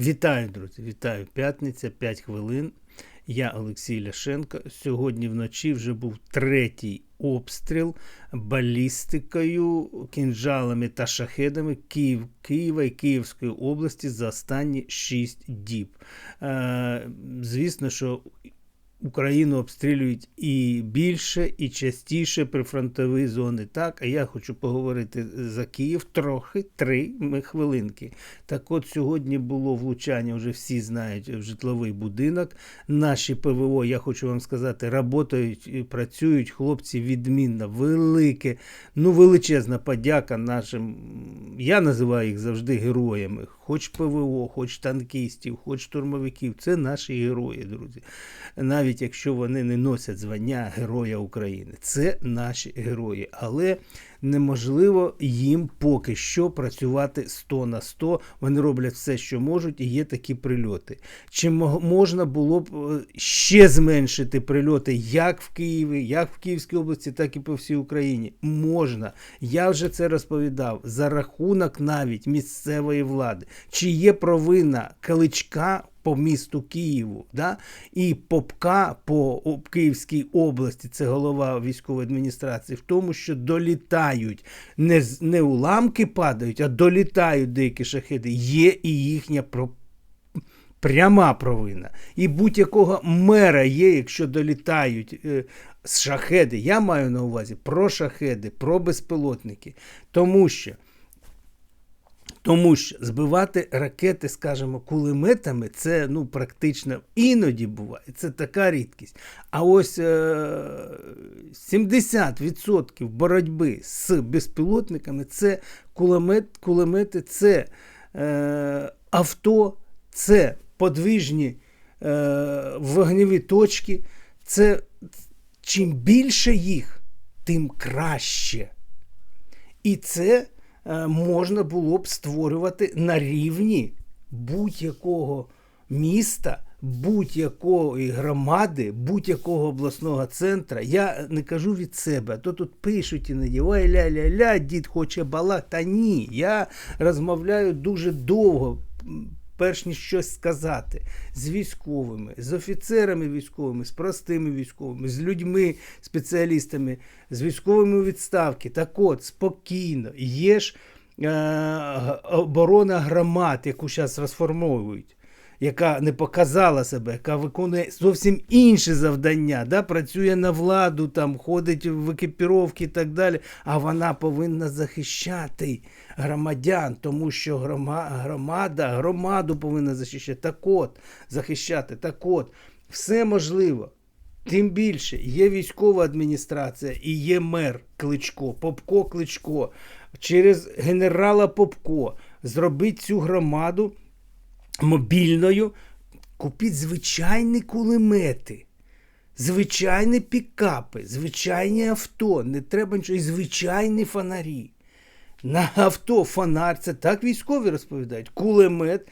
Вітаю, друзі! Вітаю! П'ятниця, 5 хвилин. Я Олексій Ляшенко. Сьогодні вночі вже був третій обстріл балістикою, кінжалами та шахедами Київ, Києва і Київської області за останні 6 діб. Е, звісно, що Україну обстрілюють і більше, і частіше прифронтові зони. Так, а я хочу поговорити за Київ трохи три хвилинки. Так от сьогодні було влучання, вже всі знають, в житловий будинок. Наші ПВО, я хочу вам сказати, працюють працюють хлопці відмінно, велике, ну величезна подяка нашим. Я називаю їх завжди героями. Хоч ПВО, хоч танкістів, хоч штурмовиків. Це наші герої, друзі. Навіть якщо вони не носять звання Героя України. Це наші герої. Але неможливо їм поки що працювати 100 на 100. Вони роблять все, що можуть, і є такі прильоти. Чи можна було б е, ще зменшити прильоти як в Києві, як в Київській області, так і по всій Україні? Можна. Я вже це розповідав за рахунок навіть місцевої влади. Чи є провина Каличка по місту Києву, да? і Попка по Київській області, це голова військової адміністрації, в тому, що долітають, не не уламки падають, а долітають деякі шахеди. Є і їхня про. Пряма провина. І будь-якого мера є, якщо долітають е, шахеди. Я маю на увазі про шахеди, про безпілотники. Тому що тому що збивати ракети, скажімо, кулеметами, це ну, практично іноді буває. Це така рідкість. А ось е 70% боротьби з безпілотниками це кулемет, кулемети, це е авто, це подвижні е вогневі точки. Це чим більше їх, тим краще. І це можна було б створювати на рівні будь-якого міста, будь-якої громади, будь-якого обласного центра. Я не кажу від себе, то тут пишуть іноді ой ля-ля-ля, дід хоче бала. Та ні, я розмовляю дуже довго перш ніж щось сказати, з військовими, з офіцерами військовими, з простими військовими, з людьми, спеціалістами, з військовими відставки. Так от, спокійно, є ж е, оборона громад, яку зараз розформовують яка не показала себе, яка виконує зовсім інші завдання, да? працює на владу, там, ходить в екіпіровки і так далі. А вона повинна захищати громадян, тому що громада громаду повинна захищати. Так от, захищати. Так от, все можливо. Тим більше є військова адміністрація і є мер Кличко, Попко Кличко, через генерала Попко зробить цю громаду мобільною, купіть звичайні кулемети, звичайні пікапи, звичайні авто, не треба нічого, і звичайні фонарі. На авто фонар, це так військові розповідають, кулемет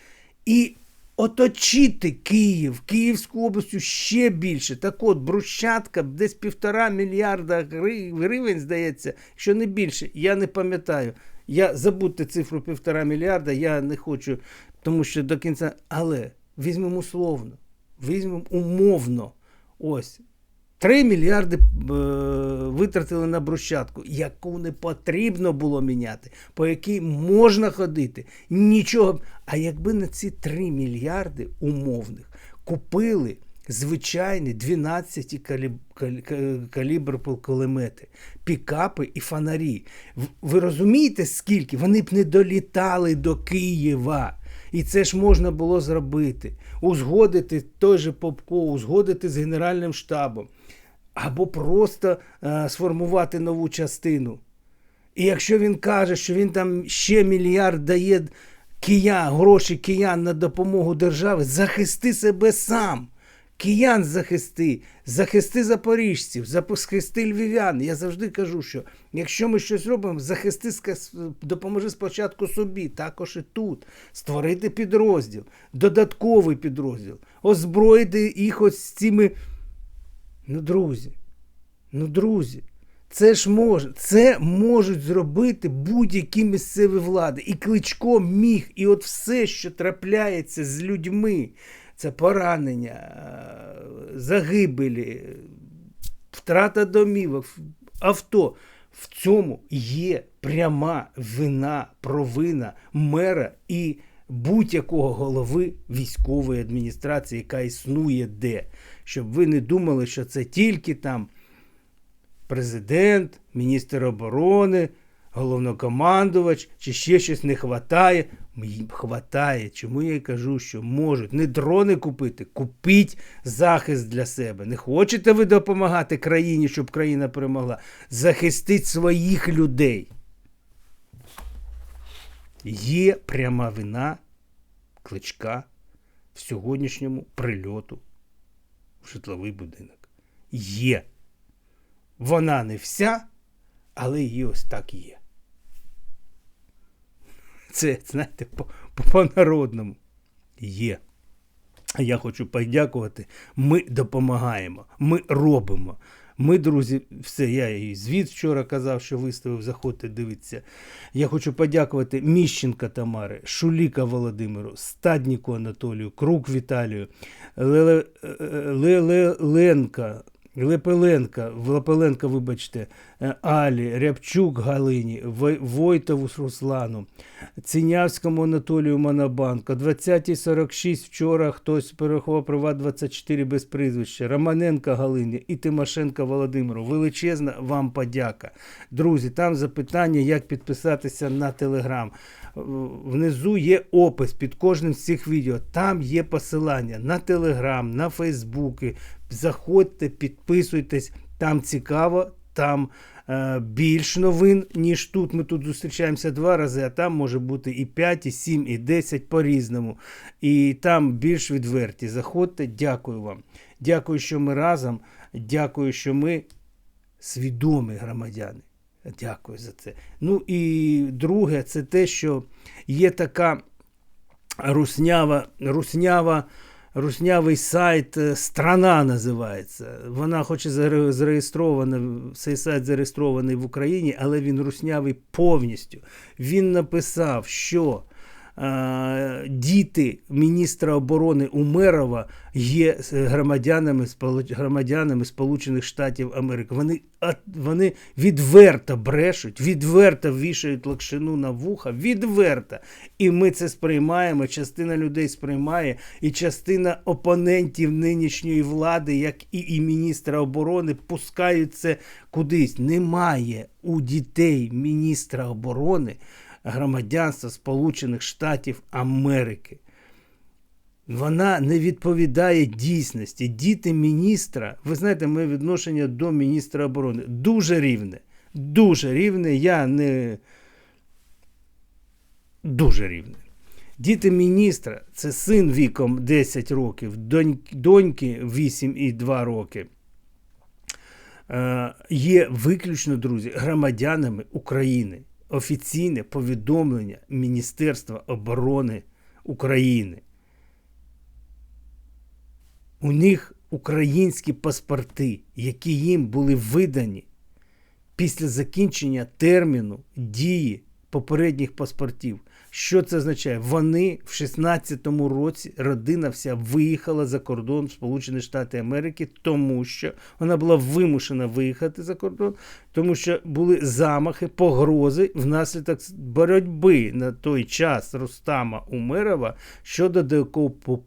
і оточити Київ, Київську область ще більше. Так от, брущатка десь півтора мільярда гривень, здається, що не більше, я не пам'ятаю. Я забудьте цифру півтора мільярда, я не хочу тому що до кінця. Але візьмемо условно, візьмемо умовно. Ось. 3 мільярди е, витратили на брусчатку, яку не потрібно було міняти, по якій можна ходити. Нічого. А якби на ці 3 мільярди умовних купили звичайні 12 каліб... калібр кулемети, пікапи і фонарі. Ви розумієте, скільки? Вони б не долітали до Києва. І це ж можна було зробити. Узгодити той же Попко, узгодити з Генеральним штабом, або просто е, сформувати нову частину. І якщо він каже, що він там ще мільярд дає киян, гроші киян на допомогу держави, захисти себе сам. Киян захисти, захисти запоріжців, захисти львів'ян. Я завжди кажу, що якщо ми щось робимо, захисти допоможи спочатку собі, також і тут. Створити підрозділ, додатковий підрозділ, озброїти їх ось цими. Ну, друзі, ну, друзі, Це ж може, це можуть зробити будь-які місцеві влади. І Кличко міг, і от все, що трапляється з людьми, це поранення, загибелі, втрата домівок, авто. В цьому є пряма вина, провина мера і будь-якого голови військової адміністрації, яка існує де. Щоб ви не думали, що це тільки там президент, міністр оборони, головнокомандувач, чи ще щось не хватає. Їм хватає. Чому я й кажу, що можуть не дрони купити, купіть захист для себе. Не хочете ви допомагати країні, щоб країна перемогла? Захистіть своїх людей. Є пряма вина кличка в сьогоднішньому прильоту в житловий будинок. Є. Вона не вся, але її ось так є. Це, знаєте, по- по- по-народному є. Я хочу подякувати. Ми допомагаємо, ми робимо. Ми, друзі, все, я і звіт вчора казав, що виставив, заходьте, дивіться. Я хочу подякувати Міщенка Тамари, Шуліка Володимиру, Стадніку Анатолію, Крук Віталію, Леле- е, Леленка, Лепеленка, Лепеленка, вибачте, е, Алі, Рябчук Галині, Вой- Войтову Руслану, Цінявському Анатолію Монобанка, 20.46 вчора хтось переховав Приват 24 без прізвища, Романенка Галині і Тимошенка Володимиру. Величезна вам подяка. Друзі, там запитання, як підписатися на Телеграм. Внизу є опис під кожним з цих відео. Там є посилання на Телеграм, на Фейсбуки. Заходьте, підписуйтесь, там цікаво, там е, більш новин, ніж тут. Ми тут зустрічаємося два рази, а там може бути і 5, і 7, і 10 по-різному. І там більш відверті. Заходьте, дякую вам. Дякую, що ми разом. Дякую, що ми свідомі громадяни. Дякую за це. Ну і друге, це те, що є така руснява, руснява, руснявий сайт е, Страна називається. Вона хоч і заре- зареєстрована, цей сайт зареєстрований в Україні, але він руснявий повністю. Він написав, що діти міністра оборони Умерова є е, громадянами, громадянами Сполучених Штатів Америки. Вони, вони відверто брешуть, відверто вішають лакшину на вуха, відверто. І ми це сприймаємо. Частина людей сприймає, і частина опонентів нинішньої влади, як і, і міністра оборони, пускають це кудись. Немає у дітей міністра оборони громадянства Сполучених Штатів Америки. Вона не відповідає дійсності. Діти міністра, ви знаєте, моє відношення до міністра оборони дуже рівне. Дуже рівне. Я не дуже рівне. Діти міністра це син віком 10 років, доньки 8 і 2 роки. Е, Є виключно, друзі, громадянами України. Офіційне повідомлення Міністерства оборони України. У них українські паспорти, які їм були видані після закінчення терміну дії попередніх паспортів. Що це означає? Вони в 16-му році родина вся виїхала за кордон в Сполучені Америки, тому що вона була вимушена виїхати за кордон, тому що були замахи, погрози внаслідок боротьби на той час Рустама Умерова щодо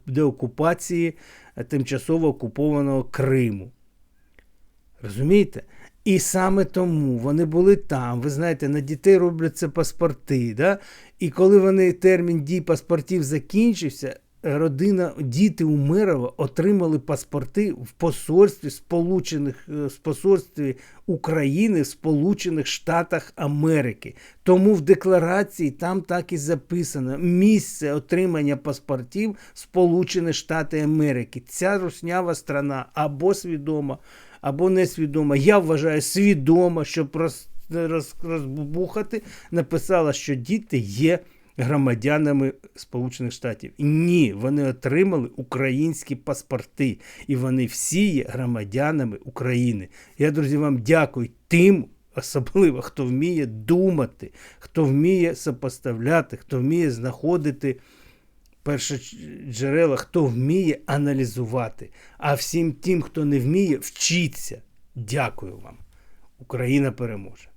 деокупації е, тимчасово окупованого Криму. Розумієте? І саме тому вони були там. Ви знаєте, на дітей робляться паспорти. Да? І коли вони термін дій паспортів закінчився, родина, діти Умерова отримали паспорти в посольстві Сполучених е, в посольстві України в Сполучених Штатах Америки. Тому в декларації там так і записано місце отримання паспортів Сполучені Штати Америки. Ця руснява страна або свідома, або несвідома. Я вважаю свідома, щоб роз, роз, розбухати, написала, що діти є громадянами Сполучених Штатів. Ні, вони отримали українські паспорти, і вони всі є громадянами України. Я, друзі, вам дякую тим, особливо хто вміє думати, хто вміє сопоставляти, хто вміє знаходити перше джерела, хто вміє аналізувати. А всім тим, хто не вміє, вчіться. Дякую вам. Україна переможе.